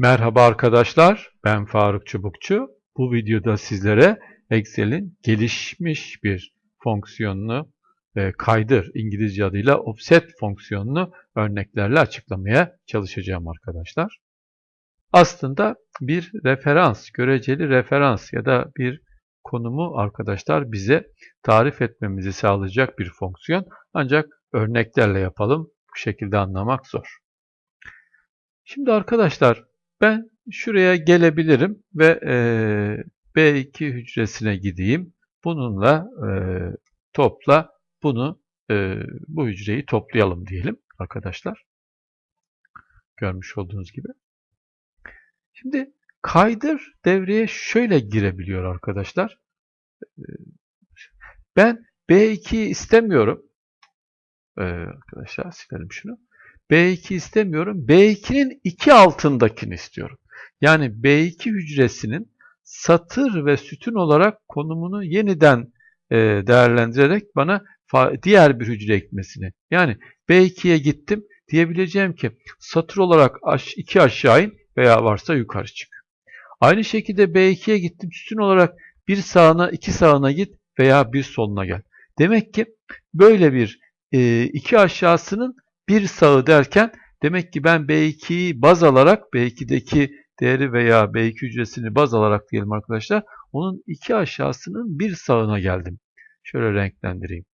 Merhaba arkadaşlar, ben Faruk Çubukçu. Bu videoda sizlere Excel'in gelişmiş bir fonksiyonunu, e, kaydır İngilizce adıyla offset fonksiyonunu örneklerle açıklamaya çalışacağım arkadaşlar. Aslında bir referans, göreceli referans ya da bir konumu arkadaşlar bize tarif etmemizi sağlayacak bir fonksiyon. Ancak örneklerle yapalım. Bu şekilde anlamak zor. Şimdi arkadaşlar ben şuraya gelebilirim ve e, B2 hücresine gideyim. Bununla e, topla bunu e, bu hücreyi toplayalım diyelim arkadaşlar. Görmüş olduğunuz gibi. Şimdi kaydır devreye şöyle girebiliyor arkadaşlar. Ben B2'yi istemiyorum. Ee, arkadaşlar silelim şunu. B2 istemiyorum. B2'nin iki altındakini istiyorum. Yani B2 hücresinin satır ve sütun olarak konumunu yeniden e, değerlendirerek bana diğer bir hücre ekmesini. Yani B2'ye gittim diyebileceğim ki satır olarak iki aşağı in veya varsa yukarı çık. Aynı şekilde B2'ye gittim sütun olarak bir sağına iki sağına git veya bir soluna gel. Demek ki böyle bir e, iki aşağısının bir sağı derken demek ki ben B2'yi baz alarak B2'deki değeri veya B2 hücresini baz alarak diyelim arkadaşlar. Onun iki aşağısının bir sağına geldim. Şöyle renklendireyim.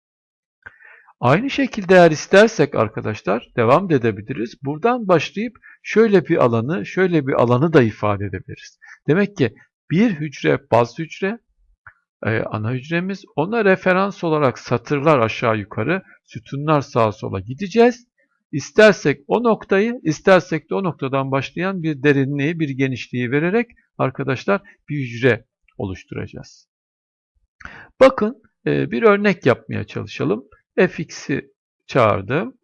Aynı şekilde eğer istersek arkadaşlar devam edebiliriz. Buradan başlayıp şöyle bir alanı, şöyle bir alanı da ifade edebiliriz. Demek ki bir hücre baz hücre, e, ana hücremiz. Ona referans olarak satırlar aşağı yukarı, sütunlar sağa sola gideceğiz. İstersek o noktayı, istersek de o noktadan başlayan bir derinliği, bir genişliği vererek arkadaşlar bir hücre oluşturacağız. Bakın e, bir örnek yapmaya çalışalım. fx'i çağırdım.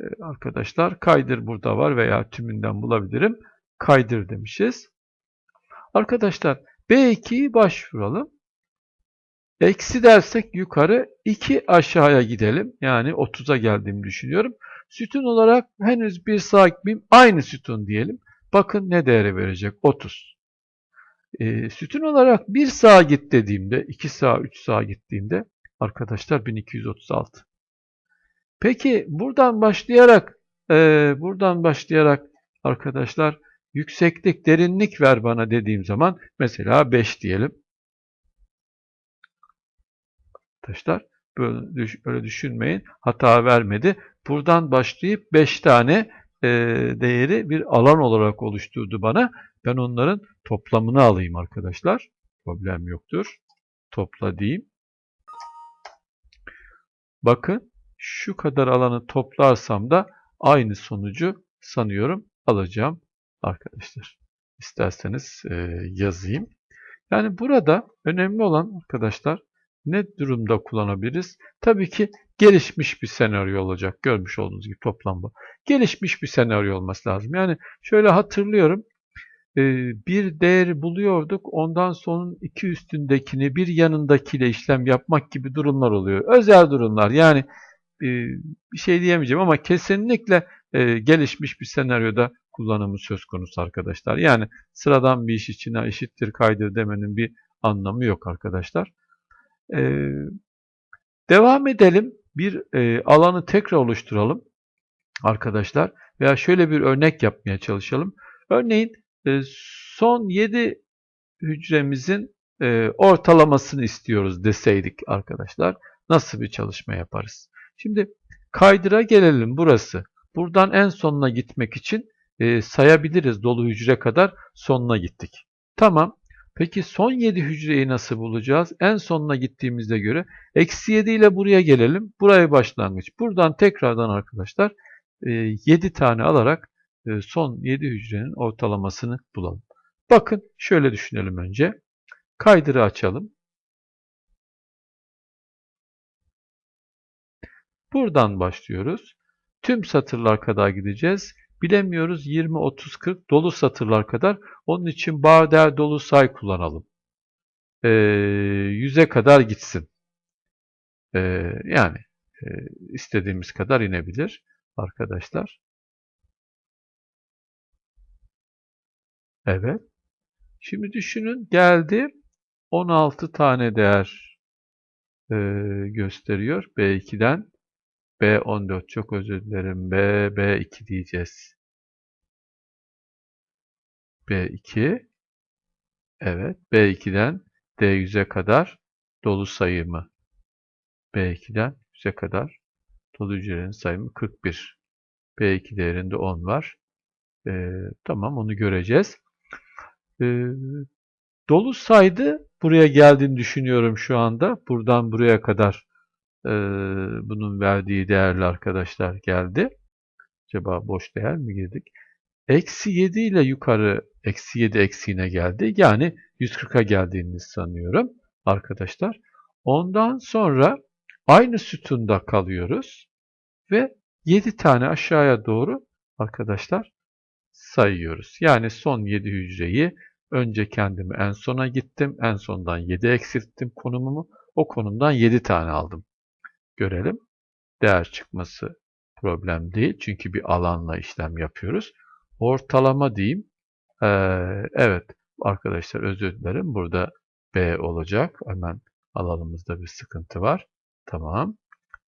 E, arkadaşlar kaydır burada var veya tümünden bulabilirim. Kaydır demişiz. Arkadaşlar B2'yi başvuralım. Eksi dersek yukarı 2 aşağıya gidelim. Yani 30'a geldiğimi düşünüyorum. Sütun olarak henüz bir gitmeyeyim. Aynı sütun diyelim. Bakın ne değeri verecek? 30. E, sütun olarak bir sağa git dediğimde, 2 sağa, 3 sağa gittiğimde arkadaşlar 1236. Peki buradan başlayarak e, buradan başlayarak arkadaşlar yükseklik, derinlik ver bana dediğim zaman mesela 5 diyelim. Arkadaşlar böyle, düşünmeyin. Hata vermedi. Buradan başlayıp 5 tane e, değeri bir alan olarak oluşturdu bana. Ben onların toplamını alayım arkadaşlar. Problem yoktur. Topla diyeyim. Bakın şu kadar alanı toplarsam da aynı sonucu sanıyorum alacağım arkadaşlar. İsterseniz e, yazayım. Yani burada önemli olan arkadaşlar ne durumda kullanabiliriz? Tabii ki gelişmiş bir senaryo olacak. Görmüş olduğunuz gibi toplam bu. Gelişmiş bir senaryo olması lazım. Yani şöyle hatırlıyorum. E, bir değeri buluyorduk. Ondan sonra iki üstündekini bir yanındakiyle işlem yapmak gibi durumlar oluyor. Özel durumlar. Yani e, bir şey diyemeyeceğim ama kesinlikle e, gelişmiş bir senaryoda kullanımı söz konusu arkadaşlar. Yani sıradan bir iş içine eşittir kaydır demenin bir anlamı yok arkadaşlar. Ee, devam edelim. Bir e, alanı tekrar oluşturalım arkadaşlar. Veya şöyle bir örnek yapmaya çalışalım. Örneğin e, son 7 hücremizin e, ortalamasını istiyoruz deseydik arkadaşlar. Nasıl bir çalışma yaparız? Şimdi kaydıra gelelim burası. Buradan en sonuna gitmek için e, sayabiliriz dolu hücre kadar sonuna gittik. Tamam. Peki son 7 hücreyi nasıl bulacağız? En sonuna gittiğimizde göre eksi 7 ile buraya gelelim. Buraya başlangıç. Buradan tekrardan arkadaşlar 7 e, tane alarak e, son 7 hücrenin ortalamasını bulalım. Bakın şöyle düşünelim önce. Kaydırı açalım. Buradan başlıyoruz. Tüm satırlar kadar gideceğiz. Bilemiyoruz 20, 30, 40 dolu satırlar kadar. Onun için bar değer dolu say kullanalım. E, 100'e kadar gitsin. E, yani e, istediğimiz kadar inebilir arkadaşlar. Evet. Şimdi düşünün geldi 16 tane değer e, gösteriyor B2'den. B14 çok özür dilerim. B, B2 diyeceğiz. B2 Evet. B2'den D100'e kadar dolu sayımı. B2'den 100'e kadar dolu hücrelerin sayımı 41. B2 değerinde 10 var. Ee, tamam onu göreceğiz. Ee, dolu saydı buraya geldiğini düşünüyorum şu anda. Buradan buraya kadar e, bunun verdiği değerli arkadaşlar geldi. Acaba boş değer mi girdik? Eksi 7 ile yukarı eksi 7 eksiğine geldi. Yani 140'a geldiğini sanıyorum arkadaşlar. Ondan sonra aynı sütunda kalıyoruz ve 7 tane aşağıya doğru arkadaşlar sayıyoruz. Yani son 7 hücreyi önce kendimi en sona gittim. En sondan 7 eksilttim konumumu. O konumdan 7 tane aldım. Görelim. Değer çıkması problem değil. Çünkü bir alanla işlem yapıyoruz. Ortalama diyeyim. Ee, evet arkadaşlar özür dilerim. Burada B olacak. Hemen alanımızda bir sıkıntı var. Tamam.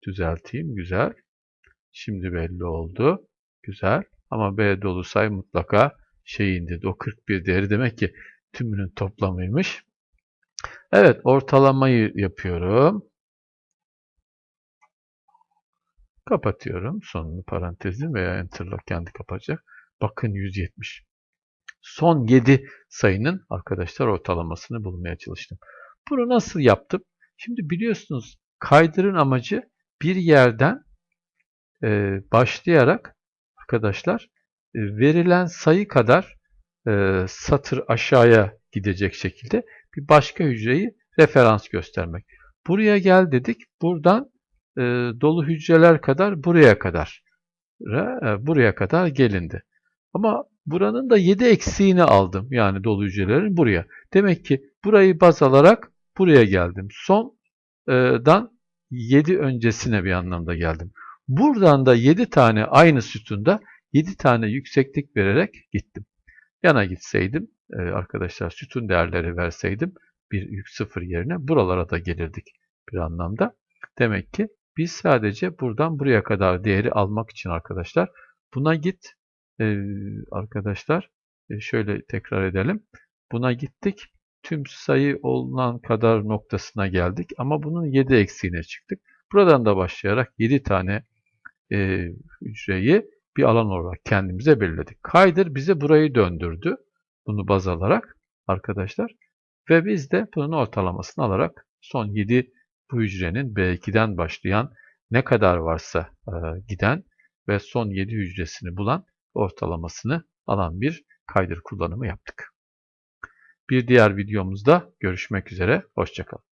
Düzelteyim. Güzel. Şimdi belli oldu. Güzel. Ama B dolu say mutlaka şey indirdi. O 41 değeri demek ki tümünün toplamıymış. Evet ortalamayı yapıyorum. Kapatıyorum sonunu parantezi veya enterlock kendi kapatacak. Bakın 170. Son 7 sayının arkadaşlar ortalamasını bulmaya çalıştım. Bunu nasıl yaptım? Şimdi biliyorsunuz kaydırın amacı bir yerden e, başlayarak arkadaşlar e, verilen sayı kadar e, satır aşağıya gidecek şekilde bir başka hücreyi referans göstermek. Buraya gel dedik. Buradan e, dolu hücreler kadar buraya kadar e, buraya kadar gelindi. Ama buranın da 7 eksiğini aldım. Yani dolu hücrelerin buraya. Demek ki burayı baz alarak buraya geldim. Sondan 7 öncesine bir anlamda geldim. Buradan da 7 tane aynı sütunda 7 tane yükseklik vererek gittim. Yana gitseydim arkadaşlar sütun değerleri verseydim bir yük sıfır yerine buralara da gelirdik bir anlamda. Demek ki biz sadece buradan buraya kadar değeri almak için arkadaşlar buna git ee, arkadaşlar e, şöyle tekrar edelim. Buna gittik. Tüm sayı olunan kadar noktasına geldik. Ama bunun 7 eksiğine çıktık. Buradan da başlayarak 7 tane e, hücreyi bir alan olarak kendimize belirledik. Kaydır bize burayı döndürdü. Bunu baz alarak arkadaşlar. Ve biz de bunun ortalamasını alarak son 7 bu hücrenin B2'den başlayan ne kadar varsa e, giden ve son 7 hücresini bulan ortalamasını alan bir kaydır kullanımı yaptık. Bir diğer videomuzda görüşmek üzere. Hoşçakalın.